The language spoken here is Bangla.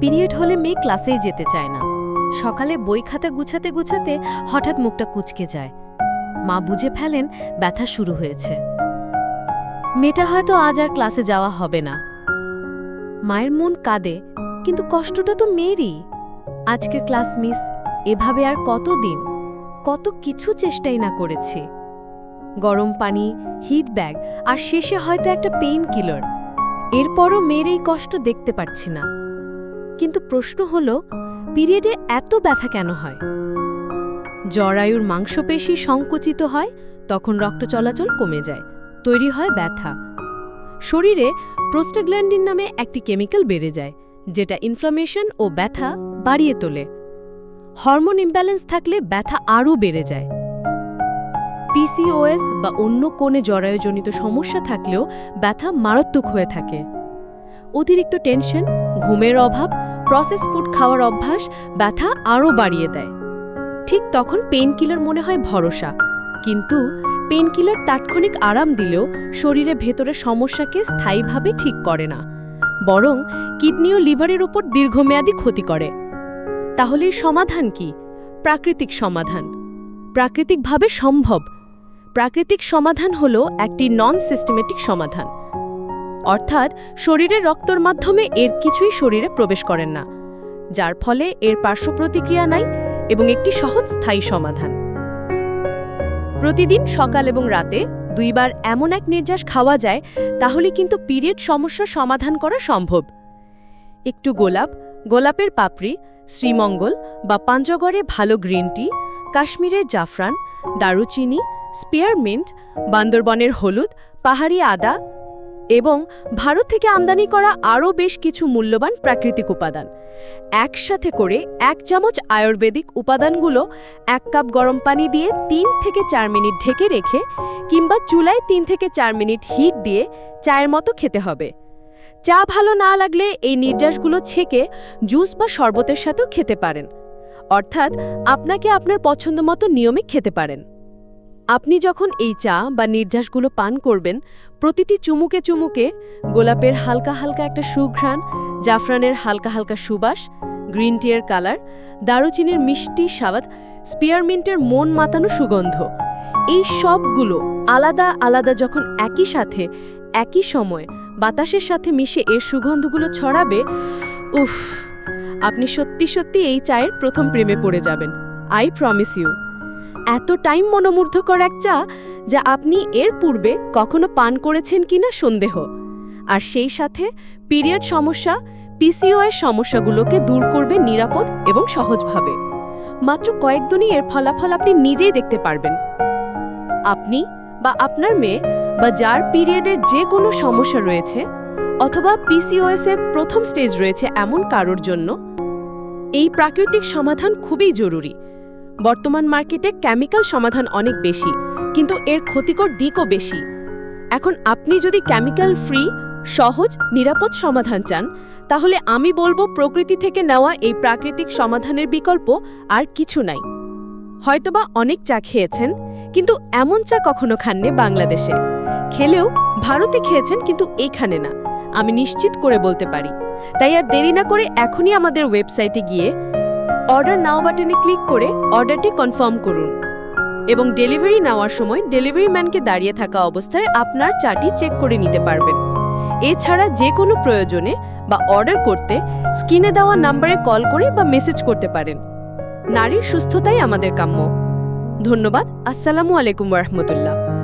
পিরিয়ড হলে মেয়ে ক্লাসেই যেতে চায় না। সকালে বই খাতা গুছাতে গুছাতে হঠাৎ মুখটা কুচকে যায়। মা বুঝে ফেলেন ব্যথা শুরু হয়েছে। মেয়েটা হয়তো আজ আর ক্লাসে যাওয়া হবে না। মায়ের মন কাঁদে, কিন্তু কষ্টটা তো মেয়েরই। আজকের ক্লাস মিস, এভাবে আর কত দিন কত কিছু চেষ্টাই না করেছি। গরম পানি, হিট ব্যাগ, আর শেষে হয়তো একটা পেইন কিলার এরপরও মেয়ের এই কষ্ট দেখতে পারছি না। কিন্তু প্রশ্ন হল, পিরিয়ডে এত ব্যথা কেন হয়? জরায়ুর মাংসপেশি সংকুচিত হয়, তখন রক্ত চলাচল কমে যায়, তৈরি হয় ব্যথা। শরীরে প্রোস্টাগ্ল্যান্ডিন নামে একটি কেমিক্যাল বেড়ে যায়, যেটা ইনফ্লামেশন ও ব্যথা বাড়িয়ে তোলে। হরমোন ইমব্যালেন্স থাকলে ব্যথা আরও বেড়ে যায়। পিসিওএস বা অন্য কোণে জরায়ুজনিত সমস্যা থাকলেও ব্যথা মারাত্মক হয়ে থাকে। অতিরিক্ত টেনশন ঘুমের অভাব প্রসেস ফুড খাওয়ার অভ্যাস, ব্যথা আরও বাড়িয়ে দেয়। ঠিক তখন পেইনকিলার মনে হয় ভরসা। কিন্তু পেইনকিলার তাৎক্ষণিক আরাম দিলেও শরীরে ভেতরে সমস্যাকে স্থায়ীভাবে ঠিক করে না। বরং কিডনি ও লিভারের উপর দীর্ঘমেয়াদী ক্ষতি করে। তাহলে সমাধান কি? প্রাকৃতিক সমাধান। প্রাকৃতিকভাবে সম্ভব। প্রাকৃতিক সমাধান হল একটি নন সিস্টেমেটিক সমাধান। অর্থাৎ শরীরের রক্তর মাধ্যমে এর কিছুই শরীরে প্রবেশ করেন না, যার ফলে এর পার্শ্ব প্রতিক্রিয়া নাই এবং একটি সহজ স্থায়ী সমাধান। প্রতিদিন সকাল এবং রাতে দুইবার এমন এক নির্যাস খাওয়া যায়, তাহলে কিন্তু পিরিয়ড সমস্যা সমাধান করা সম্ভব। একটু গোলাপ, গোলাপের পাপড়ি, শ্রীমঙ্গল বা পাঞ্জগড়ে ভালো গ্রিন টি, কাশ্মীরের জাফরান, দারুচিনি স্পিয়ারমিন্ট বান্দরবনের হলুদ, পাহাড়ি আদা এবং ভারত থেকে আমদানি করা আরও বেশ কিছু মূল্যবান প্রাকৃতিক উপাদান। একসাথে করে এক চামচ আয়ুর্বেদিক উপাদানগুলো এক কাপ গরম পানি দিয়ে তিন থেকে চার মিনিট ঢেকে রেখে কিংবা চুলায় তিন থেকে চার মিনিট হিট দিয়ে চায়ের মতো খেতে হবে। চা ভালো না লাগলে এই নির্যাসগুলো ছেঁকে জুস বা শরবতের সাথেও খেতে পারেন। অর্থাৎ আপনাকে আপনার পছন্দ মতো নিয়মে খেতে পারেন। আপনি যখন এই চা বা নির্যাসগুলো পান করবেন, প্রতিটি চুমুকে চুমুকে গোলাপের হালকা হালকা একটা সুঘ্রাণ, জাফরানের হালকা হালকা সুবাস, গ্রিন টিয়ের কালার, দারুচিনির মিষ্টি স্বাদ, স্পিয়ারমিন্টের মন মাতানো সুগন্ধ, এই সবগুলো আলাদা আলাদা যখন একই সাথে, একই সময় বাতাসের সাথে মিশে এর সুগন্ধগুলো ছড়াবে, উফ, আপনি সত্যি সত্যি এই চায়ের প্রথম প্রেমে পড়ে যাবেন। আই প্রমিস ইউ এত টাইম মনোমুগ্ধকর এক চা যা আপনি এর পূর্বে কখনো পান করেছেন কিনা সন্দেহ। আর সেই সাথে পিরিয়ড সমস্যা পিসিওএর সমস্যাগুলোকে দূর করবে নিরাপদ এবং সহজভাবে। মাত্র কয়েকদিনই এর ফলাফল আপনি নিজেই দেখতে পারবেন। আপনি বা আপনার মেয়ে বা যার পিরিয়ডের যে কোনো সমস্যা রয়েছে অথবা পিসিওএস এর প্রথম স্টেজ রয়েছে এমন কারোর জন্য, এই প্রাকৃতিক সমাধান খুবই জরুরি। বর্তমান মার্কেটে কেমিক্যাল সমাধান অনেক বেশি, কিন্তু এর ক্ষতিকর দিকও বেশি। এখন আপনি যদি কেমিক্যাল ফ্রি, সহজ, নিরাপদ সমাধান চান, তাহলে আমি বলব প্রকৃতি থেকে নেওয়া এই প্রাকৃতিক সমাধানের বিকল্প আর কিছু নাই। হয়তোবা অনেক চা খেয়েছেন, কিন্তু এমন চা কখনো খাননি বাংলাদেশে। খেলেও ভারতে খেয়েছেন, কিন্তু এখানে না, আমি নিশ্চিত করে বলতে পারি। তাই আর দেরি না করে এখনই আমাদের ওয়েবসাইটে গিয়ে অর্ডার নাও বাটনে ক্লিক করে অর্ডারটি কনফার্ম করুন এবং ডেলিভারি নেওয়ার সময় ডেলিভারি ম্যানকে দাঁড়িয়ে থাকা অবস্থায় আপনার চাটি চেক করে নিতে পারবেন। এছাড়া যে কোনো প্রয়োজনে বা অর্ডার করতে স্ক্রিনে দেওয়া নাম্বারে কল করে বা মেসেজ করতে পারেন। নারীর সুস্থতাই আমাদের কাম্য। ধন্যবাদ। আসসালামু আলাইকুম রহমতুল্লাহ।